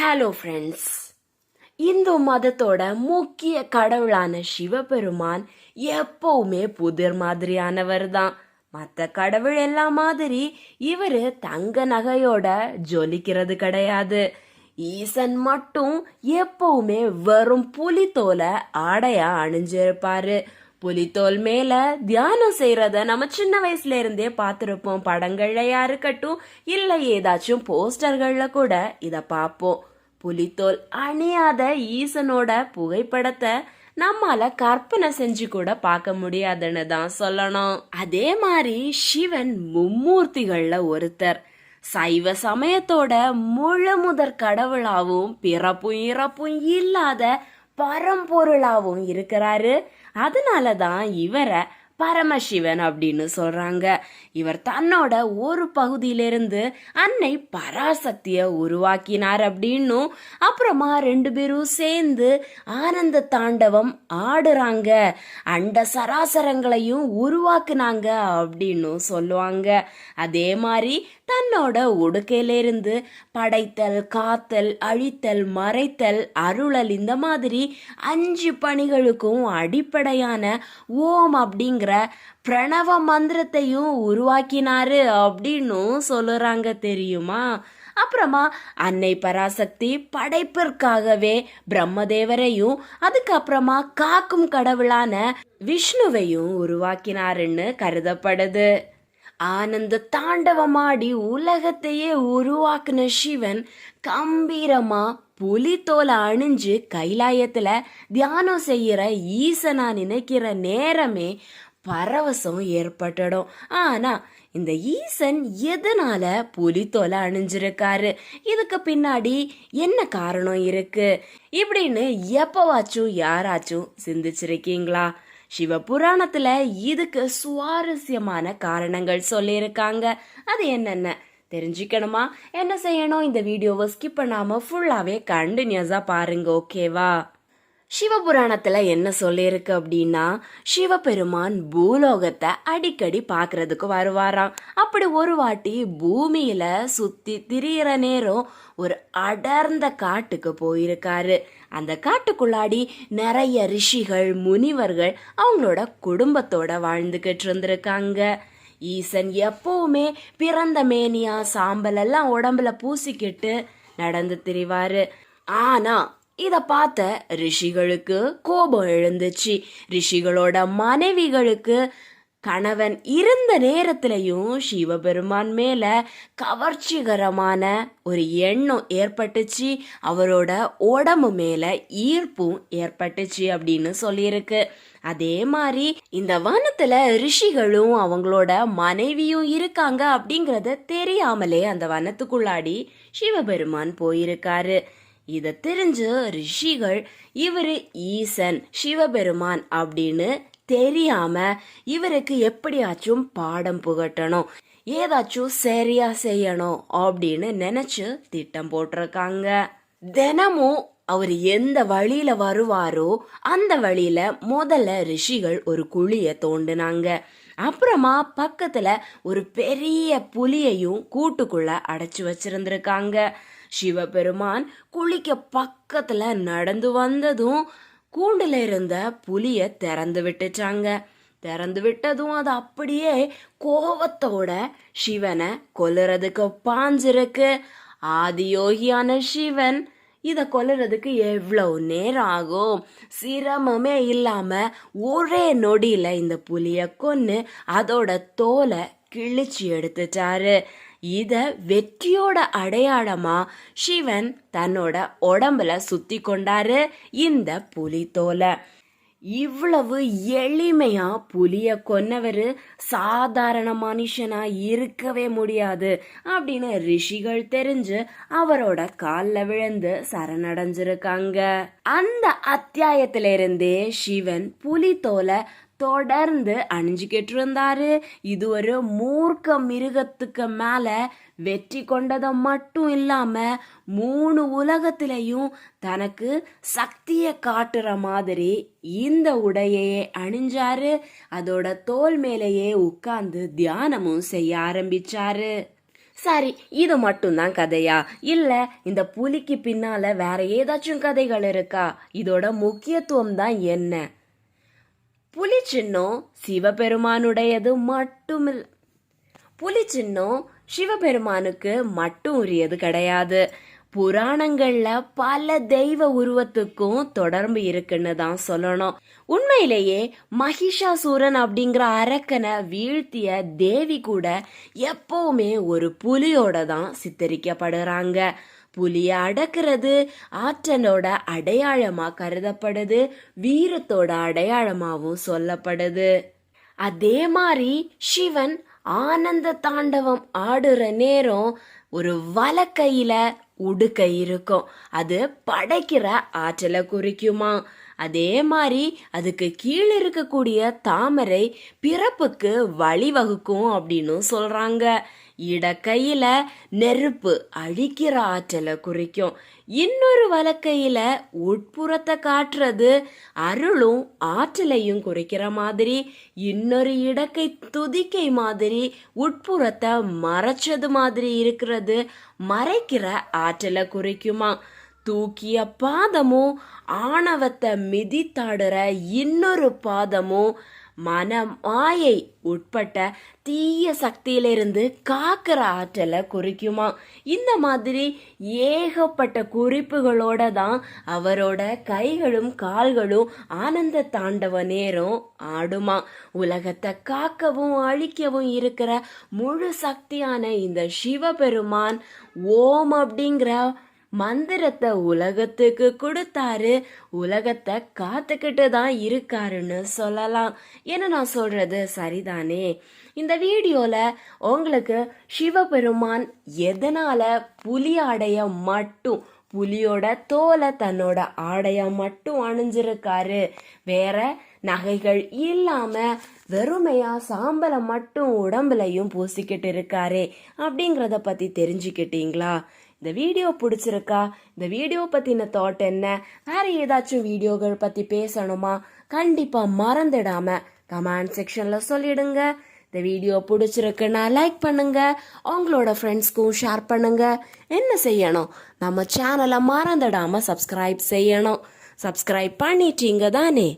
Hello friends Hindu மதத்தோட முக்கிய கடவுளான சிவபெருமான் எப்பவுமே புதிர் மாதிரியானவர் தான் மற்ற கடவுள் எல்லாம் மாதிரி இவர் தங்க நகையோட ஜொலிக்கிறது கிடையாது. ஈசன் மட்டும் எப்பவுமே வெறும் புலித்தோலை ஆடையா அணிஞ்சிருப்பாரு. புலித்தோல் மேல தியானம் செய்யறத நம்ம சின்ன வயசுல இருந்தே பார்த்துருப்போம். படங்கள்லயா இருக்கட்டும் இல்ல ஏதாச்சும் போஸ்டர்கள்ல கூட இத பார்ப்போம். புலித்தோல் அணியாத ஈசனோட புகைப்படத்தை நம்மால கற்பனை செஞ்சு கூட பார்க்க முடியாதுன்னு தான் சொல்லணும். அதே மாதிரி சிவன் மும்மூர்த்திகள்ல ஒருத்தர். சைவ சமயத்தோட முழு முதற் கடவுளாவும் பிறப்பும் இறப்பும் இல்லாத பரம்பொருளாவும் இருக்கிறாரு. அதனால தான் இவரை பரமசிவன் அப்படின்னு சொல்றாங்க. இவர் தன்னோட ஒரு பகுதியிலிருந்து அன்னை பராசக்திய உருவாக்கினார் அப்படின்னும் அப்புறமா ரெண்டு பேரும் சேர்ந்து ஆனந்த தாண்டவம் ஆடுறாங்க. அண்ட சராசரங்களையும் உருவாக்குனாங்க அப்படின்னும் சொல்லுவாங்க. அதே மாதிரி தன்னோட உடுக்கையிலிருந்து படைத்தல் காத்தல் அழித்தல் மறைத்தல் அருளல் இந்த மாதிரி அஞ்சு பணிகளுக்கும் அடிப்படையான ஓம் அப்படிங்கிற பிரணவ மந்திரத்தையும் உருவாக்கினாரு அப்படின்னும் சொல்லுறாங்க தெரியுமா? அப்புறமா அன்னை பராசக்தி படைப்பிற்காகவே பிரம்மதேவரையும் அதுக்கப்புறமா காக்கும் கடவுளான விஷ்ணுவையும் உருவாக்கினாருன்னு கருதப்படுது. ஆனந்த தாண்டவமாடி உலகத்தையே உருவாக்குன சிவன் கம்பீரமா புலித்தோலை அணிஞ்சு கைலாயத்துல தியானம் செய்யற ஈசனா நினைக்கிற நேரமே பரவசம் ஏற்பட்டுடும். ஆனா இந்த ஈசன் எதனால புலித்தோலை அணிஞ்சிருக்காரு? இதுக்கு பின்னாடி என்ன காரணம் இருக்கு? இப்படின்னு எப்பவாச்சும் யாராச்சும் சிந்திச்சிருக்கீங்களா? சிவபுராணத்துல இதுக்கு சுவாரஸ்யமான காரணங்கள் சொல்லியிருக்காங்க. அது என்னென்ன? தெரிஞ்சுக்கணுமா? என்ன செய்யணும்? இந்த வீடியோவை ஸ்கிப் பண்ணாம ஃபுல்லாவே கண்டினியூஸா பாருங்க ஓகேவா சிவபுராணத்துல என்ன சொல்லியிருக்கு அப்படின்னா சிவபெருமான் பூலோகத்தை அடிக்கடி பார்க்கறதுக்கு வருவாராம். அப்படி ஒரு வாட்டி பூமியில சுத்தி திரியிற நேரம் ஒரு அடர்ந்த காட்டுக்கு போயிருக்காரு. அந்த காட்டுக்குள்ளாடி நிறைய ரிஷிகள் முனிவர்கள் அவங்களோட குடும்பத்தோட வாழ்ந்துகிட்டு இருந்திருக்காங்க. ஈசன் எப்பவுமே பிறந்த மேனியா சாம்பல் எல்லாம் உடம்புல பூசிக்கிட்டு நடந்து திரிவாரு. ஆனா இத பார்த்த ரிஷிகளுக்கு கோபம் எழுந்துச்சு. ரிஷிகளோட மனைவிகளுக்கு கணவன் இருந்த நேரத்திலையும் சிவபெருமான் மேல கவர்ச்சிகரமான ஒரு எண்ணம் ஏற்பட்டுச்சு. அவரோட உடம்பு மேல ஈர்ப்பும் ஏற்பட்டுச்சு அப்படின்னு சொல்லியிருக்கு. அதே மாதிரி இந்த வனத்துல ரிஷிகளும் அவங்களோட மனைவியும் இருக்காங்க அப்படிங்கறத தெரியாமலே அந்த வனத்துக்குள்ளாடி சிவபெருமான் போயிருக்காரு. இதை தெரிஞ்சு ரிஷிகள் இவரு ஈசன் சிவபெருமான் அப்படின்னு தெரியாம இவருக்கு எப்படியாச்சும் பாடம் புகட்டணும் ஏதாச்சும் சரியா செய்யணும் அப்படின்னு நினைச்சு திட்டம் போட்டிருக்காங்க. தினமும் அவர் எந்த வழியில வருவாரோ அந்த வழியில முதல்ல ரிஷிகள் ஒரு குழிய தோண்டுனாங்க. அப்புறமா பக்கத்துல ஒரு பெரிய புலியையும் கூட்டுக்குள்ள அடைச்சு வச்சிருந்திருக்காங்க. சிவபெருமான் குளிக்க பக்கத்துல நடந்து வந்ததும் கூண்டுல இருந்த புலிய திறந்து விட்டுச்சாங்க. திறந்து விட்டதும் அது அப்படியே கோபத்தோட சிவனை கொல்லுறதுக்கு பாஞ்சிருக்கு ஆதியோகியான சிவன் இத கொல்லுறதுக்கு எவ்வளவு நேரம் ஆகும்? சிரமமே இல்லாம ஒரே நொடியில இந்த புலிய கொன்னு அதோட தோலை கிழிச்சு எடுத்துட்டாரு. இதை வெற்றியோட அடையாளமா சிவன் தன்னோட உடம்புல சுத்தி கொண்டாரு இந்த புலி தோலை. இவ்வளவு எளிமையா புலிய கொன்னவரு சாதாரண மனுஷனா இருக்கவே முடியாது அப்படின்னு ரிஷிகள் தெரிஞ்சு அவரோட கால்ல விழுந்து சரணடைஞ்சிருக்காங்க. அந்த அத்தியாயத்தில இருந்தே சிவன் புலி தோலை தொடர்ந்து அணிஞ்சுக்கிட்டு இருந்தாரு இது ஒரு மூர்க்க மிருகத்துக்கு மேல வெற்றி கொண்டதை மட்டும் இல்லாம மூணு உலகத்திலையும் தனக்கு சக்தியை காட்டுற மாதிரி இந்த உடையையே அணிஞ்சாரு. அதோட தோல் மேலேயே உட்கார்ந்து தியானமும் செய்ய ஆரம்பிச்சாரு. சரி இது மட்டும்தான் கதையா? இல்ல இந்த புலிக்கு பின்னால வேற ஏதாச்சும் கதைகள் இருக்கா? இதோட முக்கியத்துவம் தான் என்ன? புலி சின்னம் சிவபெருமானுடையது மட்டுமில்ல புலி சின்னம் சிவபெருமானுக்கு மட்டும் உரியது கிடையாது. புராணங்கள்ல பல தெய்வ உருவத்துக்கும் தொடர்பு இருக்குன்னு தான் சொல்லணும். உண்மையிலேயே மகிஷாசூரன் அப்படிங்கிற அரக்கனை வீழ்த்திய தேவி கூட எப்பவுமே ஒரு புலியோட தான் சித்தரிக்கப்படுறாங்க. புலிய அடக்கிறது. ஆற்றனோட அடையாளமா கருதப்படுது. வீரத்தோட அடையாளமாவும் சொல்லப்படுது. அதே மாதிரி சிவன் ஆனந்த தாண்டவம் ஆடுற நேரம் ஒரு வலக்கையில உடுக்கை இருக்கும். அது படைக்கிற ஆற்றலை குறிக்குமா? அதே மாதிரி அதுக்கு கீழே இருக்கக்கூடிய தாமரை பிறப்புக்கு வழிவகுக்கும் அப்படின்னு சொல்றாங்க. இடக்கையில நெருப்பு அழிக்கிற ஆற்றலை குறிக்கும். இன்னொரு வலக்கையில உட்புறத்தை காட்டுறது அருளும் ஆற்றலையும் குறிக்கிற மாதிரி இன்னொரு இடக்கை துதிக்கை மாதிரி உட்புறத்தை மறைச்சது மாதிரி இருக்கிறது மறைக்கிற ஆற்றலை குறிக்குமா? தூக்கிய பாதமும் ஆணவத்தை மிதித்தாடுற இன்னொரு பாதமும் மன மாயை உட்பட்ட தீய சக்தியிலிருந்து காக்கிற ஆற்றலை குறிக்குமா? இந்த மாதிரி ஏகப்பட்ட குறிப்புகளோட தான் அவரோட கைகளும் கால்களும் ஆனந்த தாண்டவ நேரம் ஆடுமா? உலகத்தை காக்கவும் அழிக்கவும் இருக்கிற முழு சக்தியான இந்த சிவபெருமான் ஓம் அப்படிங்கிற மந்திரத்தை உலகத்துக்கு கொடுத்தாரு. உலகத்தை காத்துக்கிட்டு தான் இருக்காருன்னு சொல்லலாம். என்ன நான் சொல்றது? சரிதானே. இந்த வீடியோல உங்களுக்கு சிவபெருமான் எதனால புலி ஆடைய மட்டும் புலியோட தோலை தன்னோட ஆடைய மட்டும் அணிஞ்சிருக்காரு? வேற நகைகள் இல்லாம வெறுமையா சாம்பலை மட்டும் உடம்புலையும் பூசிக்கிட்டு இருக்காரு. அப்படிங்கிறத பத்தி தெரிஞ்சுக்கிட்டீங்களா? இந்த வீடியோ பிடிச்சிருக்கா? இந்த வீடியோ பற்றின தாட் என்ன? வேற ஏதாச்சும் வீடியோகள் பற்றி பேசணுமா? கண்டிப்பாக மறந்துடாம கமெண்ட் செக்ஷனில் சொல்லிடுங்க. இந்த வீடியோ பிடிச்சிருக்குன்னா லைக் பண்ணுங்க. உங்களோட ஃப்ரெண்ட்ஸ்க்கும் ஷேர் பண்ணுங்க. என்ன செய்யணும்? நம்ம சேனலை மறந்துடாம சப்ஸ்கிரைப் செய்யணும். சப்ஸ்கிரைப் பண்ணிட்டீங்க தானே